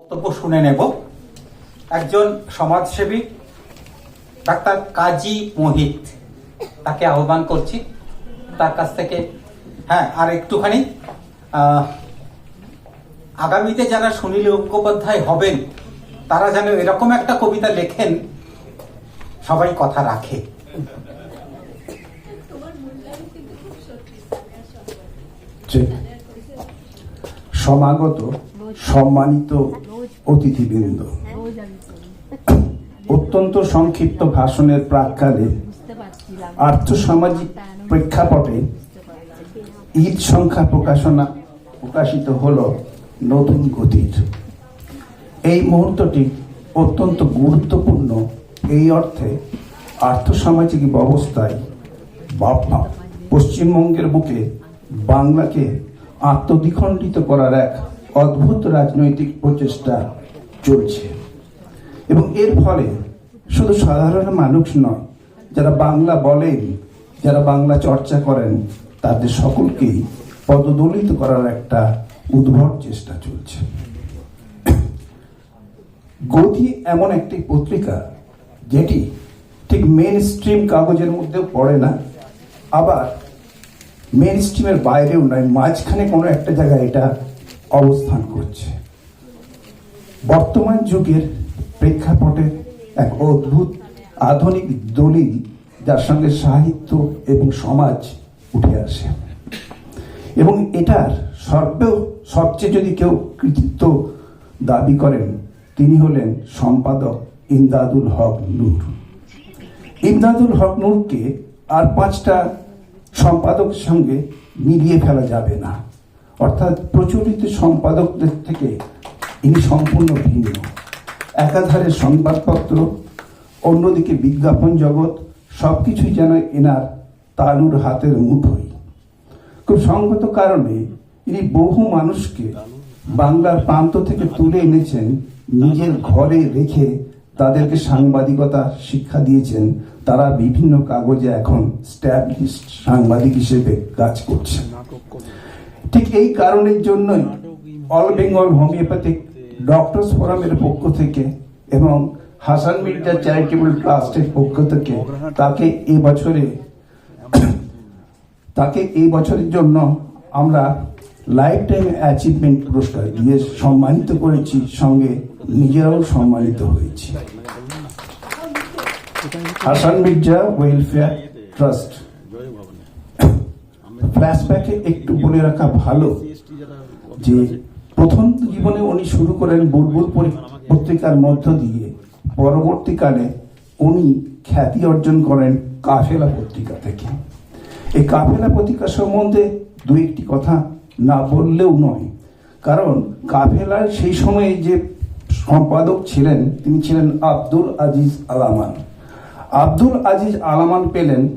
বক্তব্য শুনে নেব। একজন সমাজসেবী, ডাক্তার কাজী মোহিত, তাকে আহ্বান করছি। তার কাছ থেকে হ্যাঁ আর একটুখানি আগামীতে যারা সুনীল গঙ্গোপাধ্যায় হবেন, তারা যেন এরকম একটা কবিতা লেখেন, সবাই কথা রাখে। সমাগত, সম্মানিত অতিথিবৃন্দ। অত্যন্ত সংক্ষিপ্ত ভাষণের প্রাককালে আর্থসামাজিক প্রেক্ষাপটে ঈদ সংখ্যা প্রকাশনা প্রকাশিত হল নতুন গতির। এই মুহূর্তটি অত্যন্ত গুরুত্বপূর্ণ। এই অর্থে আর্থসামাজিক ব্যবস্থায় পশ্চিমবঙ্গের বুকে বাংলাকে আত্মদ্বিখণ্ডিত করার এক অদ্ভুত রাজনৈতিক প্রচেষ্টা চলছে। এবং এর ফলে শুধু সাধারণ মানুষ নয়, যারা বাংলা বলেন, যারা বাংলা চর্চা করেন, তাদের সকলকেই পদদলিত করার একটা উদ্ভট চেষ্টা চলছে। গতি এমন একটি পত্রিকা, যেটি ঠিক মেন স্ট্রিম কাগজের মধ্যেও পড়ে না, আবার মেন স্ট্রিমের বাইরেও নয়, মাঝখানে কোনো একটা জায়গায় এটা অবস্থান করছে। বর্তমান যুগের প্রেক্ষাপটে এক অদ্ভুত আধুনিক দলিল যার সঙ্গে সাহিত্য এবং সমাজ উঠে আসে। এবং এটার সর্বেও সবচেয়ে যদি কেউ কৃতিত্ব দাবি করেন, তিনি হলেন সম্পাদক ইমদাদুল হক নূর। ইমদাদুল হক নূরকে আর পাঁচটা সম্পাদকের সঙ্গে মিলিয়ে ফেলা যাবে না। অর্থাৎ প্রচলিত সম্পাদকদের থেকে ইনি সম্পূর্ণ ভিন্ন। একাধারে সংবাদপত্র, অন্যদিকে বিজ্ঞাপন জগৎ সব কিছুই যেন এনার তালুর হাতের মুঠোই। খুব সঙ্গত কারণে ইনি বহু মানুষকে বাংলার প্রান্ত থেকে তুলে এনেছেন, নিজের ঘরে রেখে তাদেরকে সাংবাদিকতা শিক্ষা দিয়েছেন। তারা বিভিন্ন কাগজে এখন স্ট্যাবলিশড সাংবাদিক হিসেবে কাজ করছেন। ঠিক এই কারণের জন্যই অল বেঙ্গল হোমিওপ্যাথিক ডক্টরস ফোরামের পক্ষ থেকে এবং হাসান মির্জা চ্যারিটেবল ট্রাস্টের পক্ষ থেকে তাকে এই বছরে তাকে এই বছরের জন্য আমরা লাইফ টাইম অ্যাচিভমেন্ট পুরস্কার দিয়ে সম্মানিত করেছি, সঙ্গে নিজেরাও সম্মানিত হয়েছি। হাসান মির্জা ওয়েলফেয়ার ট্রাস্ট ফ্ল্যাশব্যাকে একটু বলে রাখা ভালো যে প্রথম জীবনে উনি শুরু করেন বুলবুল পত্রিকার মধ্য দিয়ে। পরবর্তীকালে উনি খ্যাতি অর্জন করেন কাফেলা পত্রিকা থেকে। এই কাফেলা পত্রিকা সম্বন্ধে দু একটি কথা না বললেও নয়। কারণ কাফেলার সেই সময়ে যে সম্পাদক ছিলেন, তিনি ছিলেন আব্দুল আজিজ আলামান। আব্দুল আজিজ আলামান পেলেন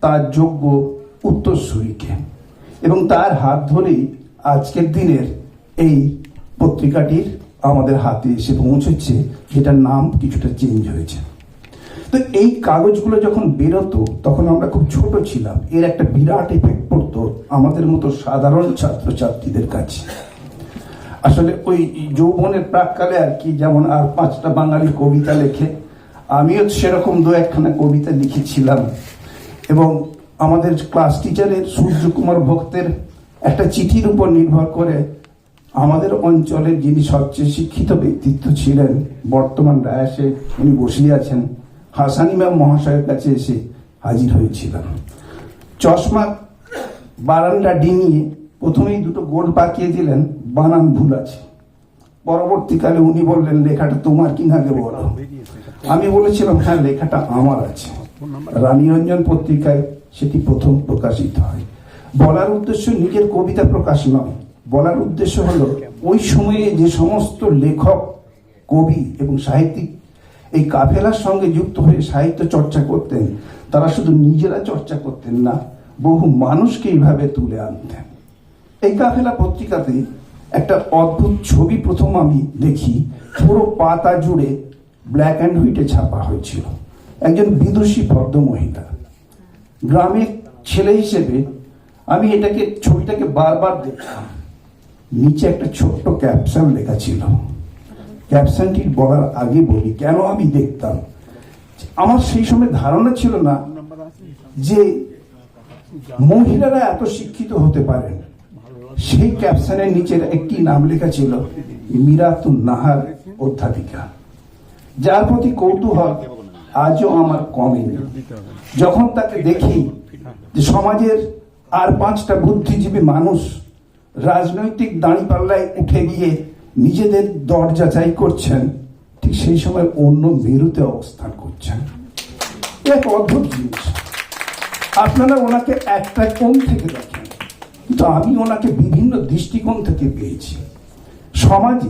তার যোগ্য উত্তরসূরিকে। এবং তার হাত ধরেই আজকের দিনের এই পত্রিকাটির আমাদের হাতে এসে পৌঁছেছে, যেটার নাম কিছুটা চেঞ্জ হয়েছে। তো এই কাগজগুলো যখন বেরোতো, তখন আমরা খুব ছোট ছিলাম। এর একটা বিরাট এফেক্ট পড়তো আমাদের মতো সাধারণ ছাত্রছাত্রীদের কাছে। আসলে ওই যৌবনের প্রাককালে আর কি, যেমন আর পাঁচটা বাঙালি কবিতা লেখে, আমিও সেরকম দু একখানা কবিতা লিখেছিলাম। এবং আমাদের ক্লাস টিচারের সূর্যকুমার ভক্তের একটা চিঠির উপর নির্ভর করে আমাদের অঞ্চলের যিনি সবচেয়ে শিক্ষিত ব্যক্তিত্ব ছিলেন বর্তমান ডায়াসে উনি বসিয়ে আছেন, হাসান ইমাম মহাশয়ের কাছে এসে হাজির হয়েছিলাম। চশমা বারান্দা ডিঙিয়ে প্রথমেই দুটো গোল পাকিয়ে দিলেন বানান ভুল আছে। পরবর্তীকালে উনি বললেন, লেখাটা তোমার কিনাকে বলো? আমি বলেছিলাম হ্যাঁ লেখাটা আমার আছে। রানীরঞ্জন পত্রিকায় সেটি প্রথম প্রকাশিত হয়। বলার উদ্দেশ্য নিজের কবিতা প্রকাশ নয় বলার উদ্দেশ্য হলো, ওই সময়ে যে সমস্ত লেখক, কবি এবং সাহিত্যিক এই কাফেলার সঙ্গে যুক্ত হয়ে সাহিত্য চর্চা করতেন, তারা শুধু নিজেরা চর্চা করতেন না, বহু মানুষকে এইভাবে তুলে আনতেন। এই কাফেলা পত্রিকাতে একটা অদ্ভুত ছবি প্রথম আমি দেখি, পুরো পাতা জুড়ে ব্ল্যাক অ্যান্ড হোয়াইটে ছাপা হয়েছিল। একজন বিদুষী ভদ্র মহিলা গ্রামের ছেলে হিসেবে আমি এটাকে, ছবিটাকে বারবার দেখলাম। নিচে একটা ছোট্ট ক্যাপশন লেখা ছিল। ক্যাপশনটি বলার আগে বলি, কেন আমি দেখতাম? আমার সেই সময় ধারণা ছিল না যে মহিলারা এত শিক্ষিত হতে পারেন সেই ক্যাপশনের নিচের একটি নাম লেখা ছিল, মিরাতুন নাহার অধ্যাপিকা। যার প্রতি কৌতূহল আজও আমার কমেনি যখন তাকে দেখি যে সমাজের আর পাঁচটা বুদ্ধিজীবী মানুষ রাজনৈতিক দাঁড়িপাল্লায় উঠে গিয়ে নিজেদের দর যাচাই করছেন, ঠিক সেই সময় অন্য মেরুতে অবস্থান করছেন। এক অদ্ভুত জিনিস। আপনারা ওনাকে একটা কোণ থেকে দেখেন, কিন্তু আমি ওনাকে বিভিন্ন দৃষ্টিকোণ থেকে পেয়েছি। সমাজে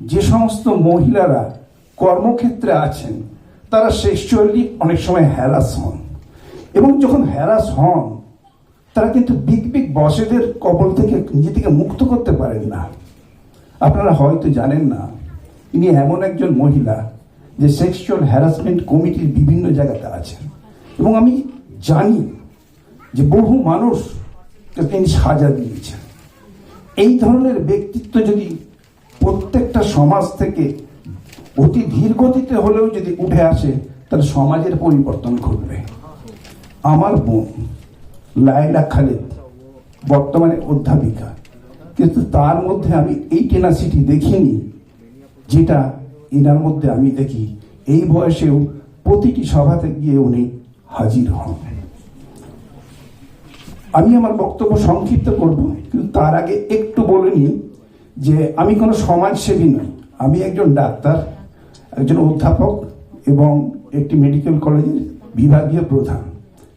যে সমস্ত মহিলারা কর্মক্ষেত্রে আছেন, তারা সেক্সুয়ালি অনেক সময় হ্যারাস হন। এবং যখন হ্যারাস হন তারা কিন্তু বিগ বিগ বসেদের কবল থেকে নিজেদেরকে মুক্ত করতে পারেন না। আপনারা হয়তো জানেন না, ইনি এমন একজন মহিলা যে সেক্সুয়াল হ্যারাসমেন্ট কমিটির বিভিন্ন জায়গাতে আছেন। এবং আমি জানি যে বহু মানুষকে তিনি সাজা দিয়েছেন। এই ধরনের ব্যক্তিত্ব যদি প্রত্যেকটা সমাজ থেকে অতি ধীর গতিতে হলেও যদি উঠে আসে, তাহলে সমাজের পরিবর্তন ঘটবে। আমার বোন লাইলা খালেদ, বর্তমানে অধ্যাপিকা। কিন্তু তার মধ্যে আমি এই টেনাসিটি দেখিনি, যেটা এনার মধ্যে আমি দেখি। এই বয়সেও প্রতিটি সভাতে গিয়ে উনি হাজির হন। আমি আমার বক্তব্য সংক্ষিপ্ত করব, কিন্তু তার আগে একটু বলে নিই যে আমি কোনো সমাজসেবী নই। আমি একজন ডাক্তার, একজন অধ্যাপক এবং একটি মেডিকেল কলেজের বিভাগীয় প্রধান।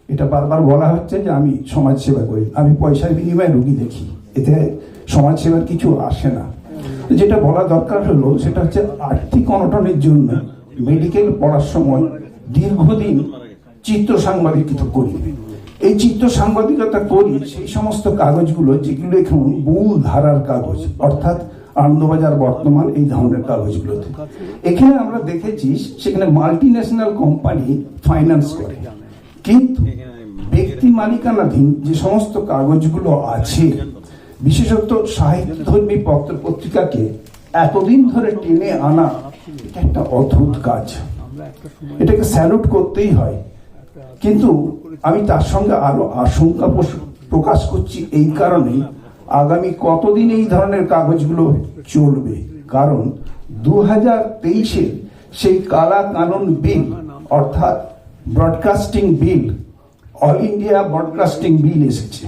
এটা বারবার বলা হচ্ছে যে আমি সমাজসেবা করি, আমি পয়সার বিনিময়ে রুগী দেখি, এতে সমাজসেবার কিছু আসে না। যেটা বলা দরকার হলো, সেটা হচ্ছে আর্থিক অনটনের জন্য মেডিকেল পড়ার সময় দীর্ঘদিন চিত্র সাংবাদিকতা করি। এই চিত্র সাংবাদিকতা করি, সেই সমস্ত কাগজগুলো যেগুলো এখন মূল ধারার কাগজ, অর্থাৎ আনন্দবাজার বর্তমান এই ধরনের কাগজগুলোতে। এখানে আমরা দেখেছি, সেখানে মাল্টি ন্যাশনাল কোম্পানি ফাইন্যান্স করে। কিন্তু ব্যক্তি মালিকানাধীন যে সমস্ত কাগজগুলো আছে বিশেষত সাহিত্যধর্মী পত্র পত্রিকাকে এতদিন ধরে টেনে আনা এটা একটা অদ্ভুত কাজ। এটাকে স্যালুট করতেই হয়। কিন্তু আমি তার সঙ্গে আরও আশঙ্কা প্রকাশ করছি এই কারণে আগামী কতদিন এই ধরনের কাগজগুলো চলবে? কারণ দু হাজার তেইশে সেই কালা কানুন বিল অর্থাৎ broadcasting bill all India broadcasting bill এসেছে,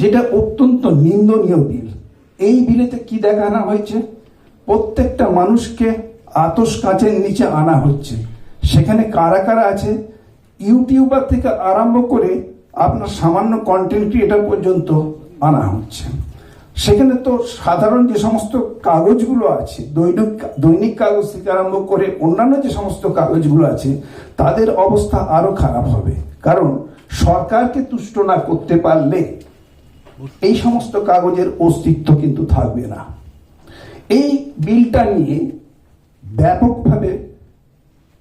যেটা অত্যন্ত নিন্দনীয় বিল এই বিলেতে কি দেখানো হয়েছে? প্রত্যেকটা মানুষকে আতস কাঁচের নিচে আনা হচ্ছে। সেখানে কারা কারা আছে? ইউটিউবার থেকে আরম্ভ করে আপনার সামান্য কন্টেন্ট ক্রিয়েটার পর্যন্ত আনা হচ্ছে। সেখানে তো সাধারণ যে সমস্ত কাগজগুলো আছে, দৈনিক দৈনিক কাগজ থেকে আরম্ভ করে অন্যান্য যে সমস্ত কাগজগুলো আছে, তাদের অবস্থা আরও খারাপ হবে। কারণ সরকারকে তুষ্ট না করতে পারলে এই সমস্ত কাগজের অস্তিত্ব কিন্তু থাকবে না। এই বিলটা নিয়ে ব্যাপকভাবে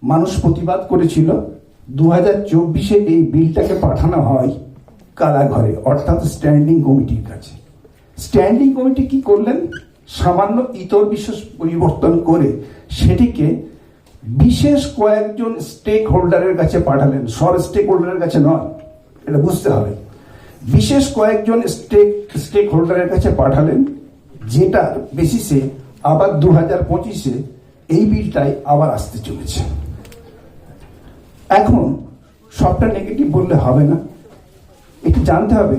মানুষ প্রতিবাদ করেছিল। দু হাজার চব্বিশে এই বিলটাকে পাঠানো হয় কারাঘরে অর্থাৎ স্ট্যান্ডিং কমিটির কাছে। স্ট্যান্ডিং কমিটি কি করলেন? সামান্য ইতর বিশেষ পরিবর্তন করে সেটিকে বিশেষ কয়েকজন স্টেক হোল্ডারের কাছে পাঠালেন। সর স্টেক হোল্ডারের কাছে নয়, এটা বুঝতে হবে। বিশেষ কয়েকজন স্টেক স্টেক হোল্ডারের কাছে পাঠালেন, যেটার বেসিসে আবার দু হাজার পঁচিশে এই বিলটাই আবার আসতে চলেছে। এখন সবটা নেগেটিভ বললে হবে না। একটু জানতে হবে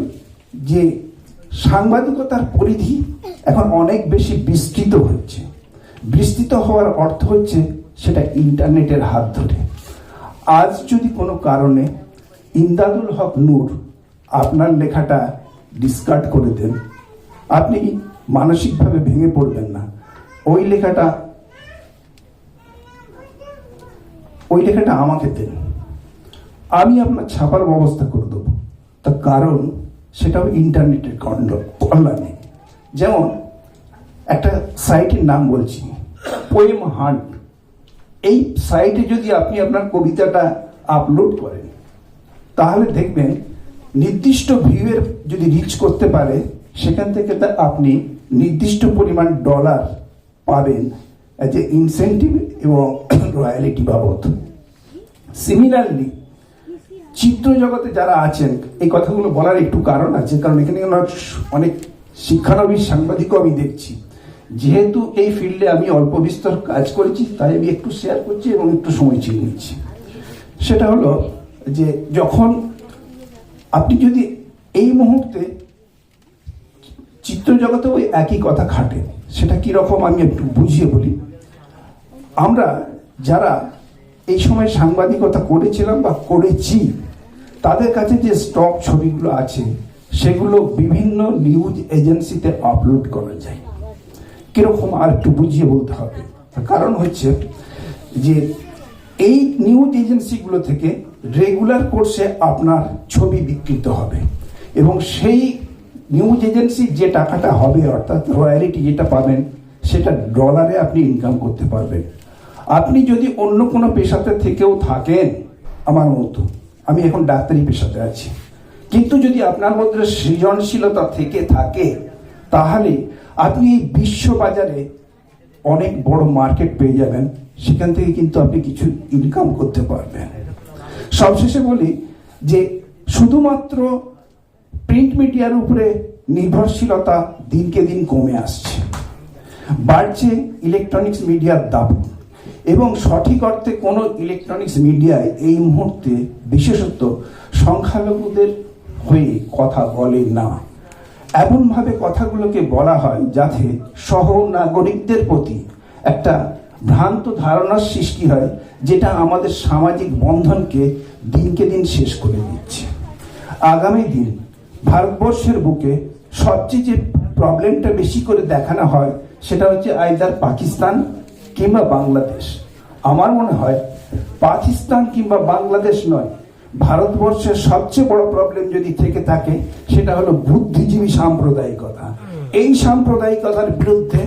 যে সাংবাদিকতার পরিধি এখন অনেক বেশি বিস্তৃত হচ্ছে। বিস্তৃত হওয়ার অর্থ হচ্ছে সেটা ইন্টারনেটের হাত ধরে। আজ যদি কোনো কারণে ইমদাদুল হক নূর আপনার লেখাটা ডিসকার্ড করে দেন, আপনি মানসিকভাবে ভেঙে পড়বেন না। ওই লেখাটা ওই লেখাটা আমাকে দেন। আমি আপনার ছাপার ব্যবস্থা করে দেবো। তার কারণ সেটাও ইন্টারনেটের কণ্ড কল্যাণে যেমন, একটা সাইটের নাম বলছি, পোয়েম হান্ট। এই সাইটে যদি আপনি আপনার কবিতাটা আপলোড করেন, তাহলে দেখবেন নির্দিষ্ট ভিউয়ের যদি রিচ করতে পারে, সেখান থেকে তা আপনি নির্দিষ্ট পরিমাণ ডলার পাবেন যে ইনসেন্টিভ এবং রয়্যালিটি বাবদ। সিমিলারলি চিত্র জগতে যারা আছেন, এই কথাগুলো বলার একটু কারণ আছে, কারণ এখানে অনেক শিক্ষানবিশ সাংবাদিকও আমি দেখছি। যেহেতু এই ফিল্ডে আমি অল্প বিস্তর কাজ করেছি, তাই আমি একটু শেয়ার করছি এবং একটু সময় চেয়ে নিচ্ছি। সেটা হলো যে যখন আপনি যদি এই মুহূর্তে চিত্র জগতে ওই একই কথা খাটে, সেটা কি রকম আমি একটু বুঝিয়ে বলি। আমরা যারা এই সময় সাংবাদিকতা করেছিলাম বা করেছি, তাদের কাছে যে স্টক ছবিগুলো আছে, সেগুলো বিভিন্ন নিউজ এজেন্সিতে আপলোড করা যায়। কীরকম আর একটু বুঝিয়ে বলতে হবে। কারণ হচ্ছে যে, এই নিউজ এজেন্সিগুলো থেকে রেগুলার কোর্সে আপনার ছবি বিকৃত হবে এবং সেই নিউজ এজেন্সি যে টাকাটা হবে, অর্থাৎ রয়্যালিটি যেটা পাবেন, সেটা ডলারে আপনি ইনকাম করতে পারবেন। আপনি যদি অন্য কোনো পেশাতে থেকেও থাকেন, আমার মতো, আমি এখন ডাক্তারি পেশাতে আছি। কিন্তু যদি আপনার মধ্যে সৃজনশীলতা থেকে থাকে, তাহলে আপনি এই বিশ্ব বাজারে অনেক বড় মার্কেট পেয়ে যাবেন। সেখান থেকে কিন্তু আপনি কিছু ইনকাম করতে পারবেন। সবশেষে বলি যে, শুধুমাত্র প্রিন্ট মিডিয়ার উপরে নির্ভরশীলতা দিনকে দিন কমে আসছে। বাড়ছে ইলেকট্রনিক্স মিডিয়ার দাম এবং সঠিক অর্থে কোনো ইলেকট্রনিক্স মিডিয়ায় এই মুহূর্তে বিশেষত সংখ্যালঘুদের হয়ে কথা বলে না। এমনভাবে কথাগুলোকে বলা হয় যাতে সহ নাগরিকদের প্রতি একটা ভ্রান্ত ধারণার সৃষ্টি হয়, যেটা আমাদের সামাজিক বন্ধনকে দিনকে দিন শেষ করে দিচ্ছে। আগামী দিন ভারতবর্ষের বুকে সবচেয়ে যে প্রবলেমটা বেশি করে দেখানো হয়, সেটা হচ্ছে আইদার পাকিস্তান কিংবা বাংলাদেশ। আমার মনে হয় পাকিস্তান কিংবা বাংলাদেশ নয়, ভারতবর্ষের সবচেয়ে বড় প্রবলেম যদি থেকে থাকে, সেটা হলো বুদ্ধিজীবী সাম্প্রদায়িকতা। এই সাম্প্রদায়িকতার বিরুদ্ধে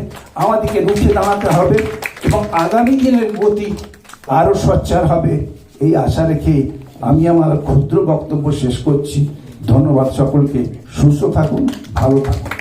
আমাদেরকে রুখে দাঁড়াতে হবে এবং আগামী দিনের গতি আরও সচ্চার হবে, এই আশা রেখে আমি আমার ক্ষুদ্র বক্তব্য শেষ করছি। ধন্যবাদ সকলকে, সুস্থ থাকুন, ভালো থাকুন।